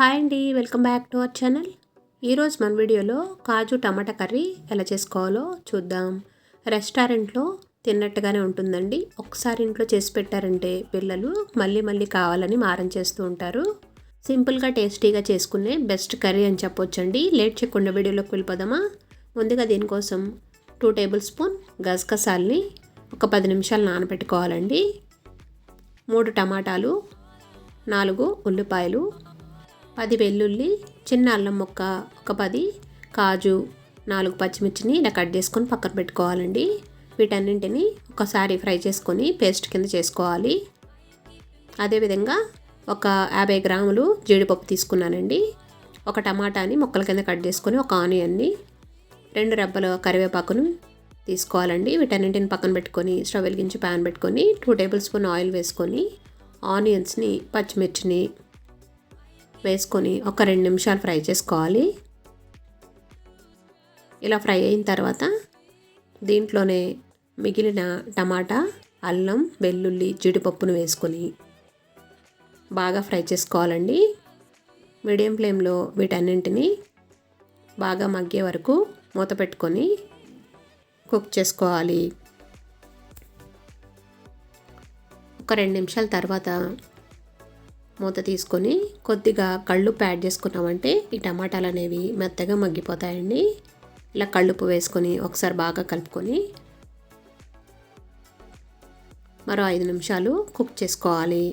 Hi అండి welcome back to our channel. ఈరోజు మన వీడియోలో కాజు టమాటా కర్రీ ఎలా చేసుకోవాలో చూద్దాం. రెస్టారెంట్లో తిన్నట్టుగానే ఉంటుందండి. ఒకసారి ఇంట్లో చేసి పెట్టారంటే పిల్లలు మళ్ళీ మళ్ళీ కావాలని మారం చేస్తూ ఉంటారు. సింపుల్గా టేస్టీగా చేసుకునే బెస్ట్ కర్రీ అని చెప్పొచ్చండి. లేట్ చేయకుండా వీడియోలోకి వెళ్ళిపోదామా? ముందుగా దీనికోసం టూ టేబుల్ స్పూన్ గసగసాల్ని ఒక పది నిమిషాలు నానబెట్టుకోవాలండి. మూడు టమాటాలు నాలుగు ఉల్లిపాయలు పది వెల్లుల్లి చిన్న అల్లం ముక్క ఒక పది కాజు నాలుగు పచ్చిమిర్చిని ఇలా కట్ చేసుకొని పక్కన పెట్టుకోవాలండి. వీటన్నింటిని ఒకసారి ఫ్రై చేసుకొని పేస్ట్ కింద చేసుకోవాలి. అదేవిధంగా ఒక యాభై గ్రాములు జీడిపప్పు తీసుకున్నానండి. ఒక టమాటాని ముక్కల కింద కట్ చేసుకొని ఒక ఆనియన్ని రెండు రెబ్బల కరివేపాకును తీసుకోవాలండి. వీటన్నింటిని పక్కన పెట్టుకొని స్టవ్ వెలిగించి ప్యాన్ పెట్టుకొని టూ టేబుల్ స్పూన్ ఆయిల్ వేసుకొని ఆనియన్స్ని పచ్చిమిర్చిని వేసుకొని ఒక రెండు నిమిషాలు ఫ్రై చేసుకోవాలి. ఇలా ఫ్రై అయిన తర్వాత దీంట్లోనే మిగిలిన టమాటా అల్లం వెల్లుల్లి జీడిపప్పును వేసుకొని బాగా ఫ్రై చేసుకోవాలండి. మీడియం ఫ్లేమ్లో వీటన్నింటినీ బాగా మగ్గే వరకు మూత పెట్టుకొని కుక్ చేసుకోవాలి. ఒక రెండు నిమిషాల తర్వాత మూత తీసుకొని కొద్దిగా కళ్ళు ప్యాడ్ చేసుకున్నామంటే ఈ టమాటాలు అనేవి మెత్తగా మగ్గిపోతాయండి. ఇలా కళ్ళుప్పు వేసుకొని ఒకసారి బాగా కలుపుకొని మరో ఐదు నిమిషాలు కుక్ చేసుకోవాలి.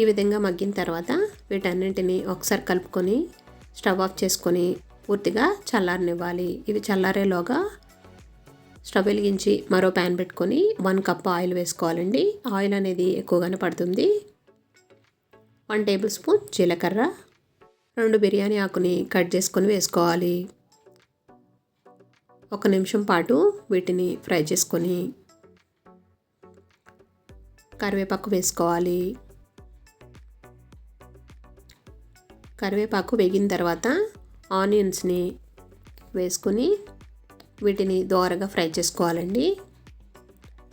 ఈ విధంగా మగ్గిన తర్వాత వీటన్నింటిని ఒకసారి కలుపుకొని స్టవ్ ఆఫ్ చేసుకొని పూర్తిగా చల్లారనివ్వాలి. ఇవి చల్లారేలోగా స్టవ్ వెలిగించి మరో ప్యాన్ పెట్టుకొని వన్ కప్ ఆయిల్ వేసుకోవాలండి. ఆయిల్ అనేది ఎక్కువగానే పడుతుంది. వన్ టేబుల్ స్పూన్ జీలకర్ర. రెండు బిర్యానీ ఆకుని కట్ చేసుకొని వేసుకోవాలి. ఒక నిమిషం పాటు వీటిని ఫ్రై చేసుకొని కరివేపాకు వేసుకోవాలి. కరివేపాకు వేగిన తర్వాత ఆనియన్స్ని వేసుకొని వీటిని దోరగా ఫ్రై చేసుకోవాలండి.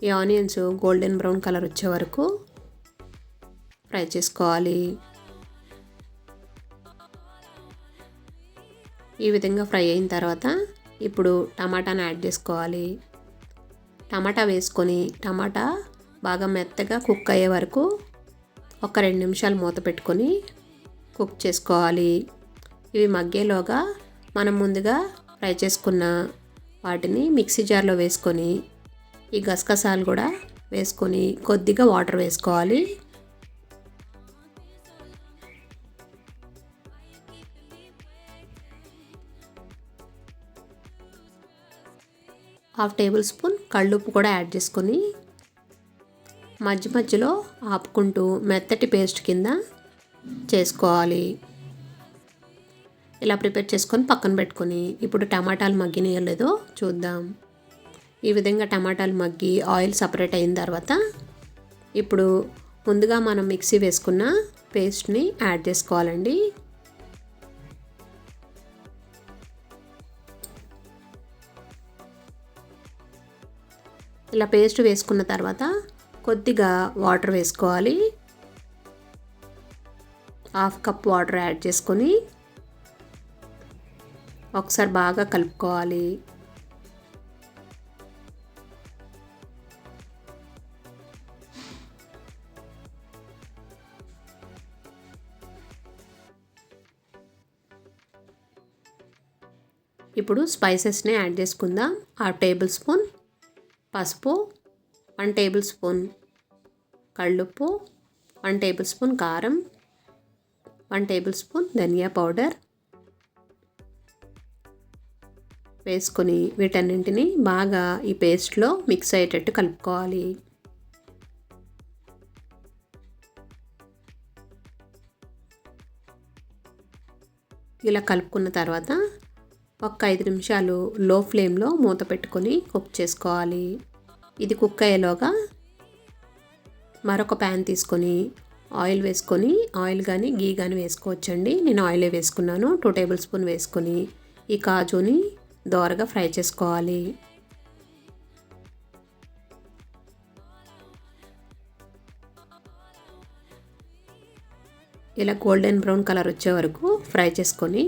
ఈ ఆనియన్స్ గోల్డెన్ బ్రౌన్ కలర్ వచ్చే వరకు ఫ్రై చేసుకోవాలి. ఈ విధంగా ఫ్రై అయిన తర్వాత ఇప్పుడు టమాటాను యాడ్ చేసుకోవాలి. టమాటా వేసుకొని టమాటా బాగా మెత్తగా కుక్ అయ్యే వరకు ఒక రెండు నిమిషాలు మూత పెట్టుకొని కుక్ చేసుకోవాలి. ఇవి మగ్గేలోగా మనం ముందుగా ఫ్రై చేసుకున్న వాటిని మిక్సీ జార్లో వేసుకొని ఈ గసగసాలు కూడా వేసుకొని కొద్దిగా వాటర్ వేసుకోవాలి. హాఫ్ టేబుల్ స్పూన్ కళ్ళుప్పు కూడా యాడ్ చేసుకొని మధ్య మధ్యలో ఆపుకుంటూ మెత్తటి పేస్ట్ కింద చేసుకోవాలి. ఇలా ప్రిపేర్ చేసుకొని పక్కన పెట్టుకొని ఇప్పుడు టమాటాలు మగ్గినాయో లేదో చూద్దాం. ఈ విధంగా టమాటాలు మగ్గి ఆయిల్ సపరేట్ అయిన తర్వాత ఇప్పుడు ముందుగా మనం మిక్సీ వేసుకున్న పేస్ట్ని యాడ్ చేసుకోవాలండి. ఇలా పేస్ట్ వేసుకున్న తర్వాత కొద్దిగా వాటర్ వేసుకోవాలి. హాఫ్ కప్ వాటర్ యాడ్ చేసుకొని ఒకసారి బాగా కలుపుకోవాలి. ఇప్పుడు స్పైసెస్ని యాడ్ చేసుకుందాం. హాఫ్ టేబుల్ స్పూన్ పసుపు వన్ టేబుల్ స్పూన్ కళ్ళుప్పు వన్ టేబుల్ స్పూన్ కారం వన్ టేబుల్ స్పూన్ ధనియా పౌడర్ వేసుకొని వీటన్నింటినీ బాగా ఈ పేస్ట్లో మిక్స్ అయ్యేటట్టు కలుపుకోవాలి. ఇలా కలుపుకున్న తర్వాత ఒక ఐదు నిమిషాలు లో ఫ్లేమ్లో మూత పెట్టుకొని కుక్ చేసుకోవాలి. ఇది కుక్ అయ్యేలోగా మరొక ప్యాన్ తీసుకొని ఆయిల్ వేసుకొని ఆయిల్ కానీ గీ కానీ వేసుకోవచ్చండి. నేను ఆయిలే వేసుకున్నాను. టూ టేబుల్ స్పూన్ వేసుకొని ఈ కాజుని దోరగా ఫ్రై చేసుకోవాలి. ఇలా గోల్డెన్ బ్రౌన్ కలర్ వచ్చే వరకు ఫ్రై చేసుకొని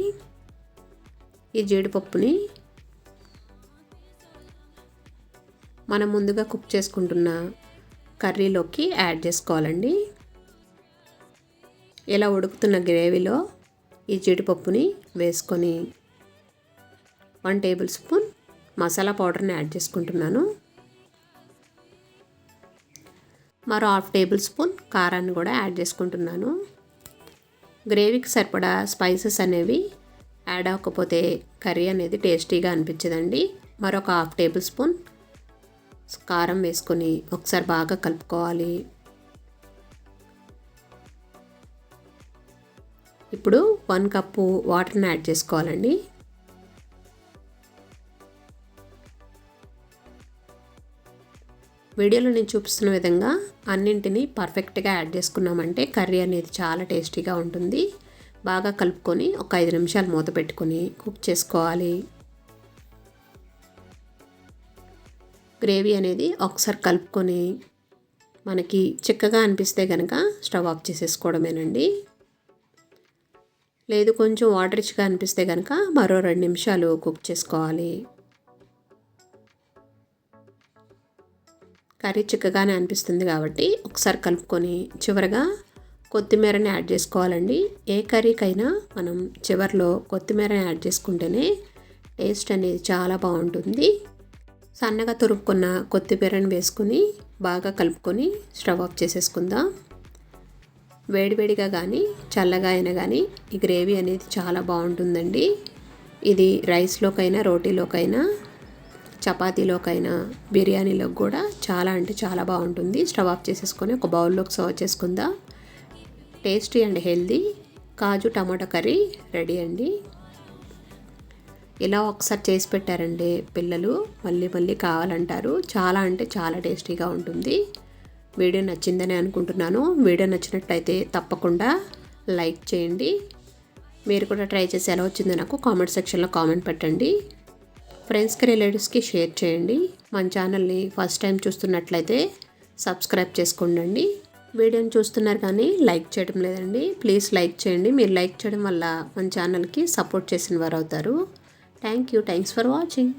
ఈ జీడిపప్పుని మనం ముందుగా కుక్ చేసుకుంటున్న కర్రీలోకి యాడ్ చేసుకోవాలండి. ఇలా ఉడుకుతున్న గ్రేవీలో ఈ జీడిపప్పుని వేసుకొని వన్ టేబుల్ స్పూన్ మసాలా పౌడర్ని యాడ్ చేసుకుంటున్నాను. మరో హాఫ్ టేబుల్ స్పూన్ కారాన్ని కూడా యాడ్ చేసుకుంటున్నాను. గ్రేవీకి సరిపడా స్పైసెస్ అనేవి యాడ్ అవ్వకపోతే కర్రీ అనేది టేస్టీగా అనిపించదండి. మరొక హాఫ్ టేబుల్ స్పూన్ కారం వేసుకొని ఒకసారి బాగా కలుపుకోవాలి. ఇప్పుడు వన్ కప్పు వాటర్ని యాడ్ చేసుకోవాలండి. వీడియోలో నేను చూపిస్తున్న విధంగా అన్నింటినీ పర్ఫెక్ట్గా యాడ్ చేసుకున్నామంటే కర్రీ అనేది చాలా టేస్టీగా ఉంటుంది. బాగా కలుపుకొని ఒక ఐదు నిమిషాలు మూత పెట్టుకొని కుక్ చేసుకోవాలి. గ్రేవీ అనేది ఒకసారి కలుపుకొని మనకి చిక్కగా అనిపిస్తే కనుక స్టవ్ ఆఫ్ చేసేసుకోవడమేనండి. లేదు కొంచెం వాటర్ ఇచ్చిగా అనిపిస్తే కనుక మరో రెండు నిమిషాలు కుక్ చేసుకోవాలి. కర్రీ చిక్కగానే అనిపిస్తుంది కాబట్టి ఒకసారి కలుపుకొని చివరగా కొత్తిమీరని యాడ్ చేసుకోవాలండి. ఏ కర్రీకైనా మనం చివరిలో కొత్తిమీరని యాడ్ చేసుకుంటేనే టేస్ట్ అనేది చాలా బాగుంటుంది. సన్నగా తురుపుకున్న కొత్తిమీరని వేసుకొని బాగా కలుపుకొని స్టవ్ ఆఫ్ చేసేసుకుందాం. వేడివేడిగా కానీ చల్లగా అయినా కానీ ఈ గ్రేవీ అనేది చాలా బాగుంటుందండి. ఇది రైస్లోకైనా రోటీలోకైనా చపాతీలోకైనా బిర్యానీలోకి కూడా చాలా అంటే చాలా బాగుంటుంది. స్టవ్ ఆఫ్ చేసేసుకొని ఒక బౌల్లోకి సర్వ్ చేసుకుందాం. Tasty and healthy. Kaju tomato curry ready అండి. ఇలా ఒకసారి చేసి పెట్టారండి పిల్లలు. మళ్ళీ మళ్ళీ కావాలంటారు. చాలా అంటే చాలా టేస్టీగా ఉంటుంది. వీడియో నచ్చిందని అనుకుంటున్నాను. వీడియో నచ్చినట్టయితే తప్పకుండా లైక్ చేయండి. మీరు కూడా ట్రై చేసి ఎలా వచ్చిందో నాకు కామెంట్ సెక్షన్లో కామెంట్ పెట్టండి. ఫ్రెండ్స్కి రిలేటివ్స్కి షేర్ చేయండి. మన ఛానల్ని ఫస్ట్ టైం చూస్తున్నట్లయితే సబ్స్క్రైబ్ చేసుకోండి వీడియోని చూస్తున్నారు కానీ లైక్ చేయడం లేదండి. ప్లీజ్ లైక్ చేయండి. మీరు లైక్ చేయడం వల్ల మన ఛానల్కి సపోర్ట్ చేసిన వారు అవుతారు. Thank you thanks for watching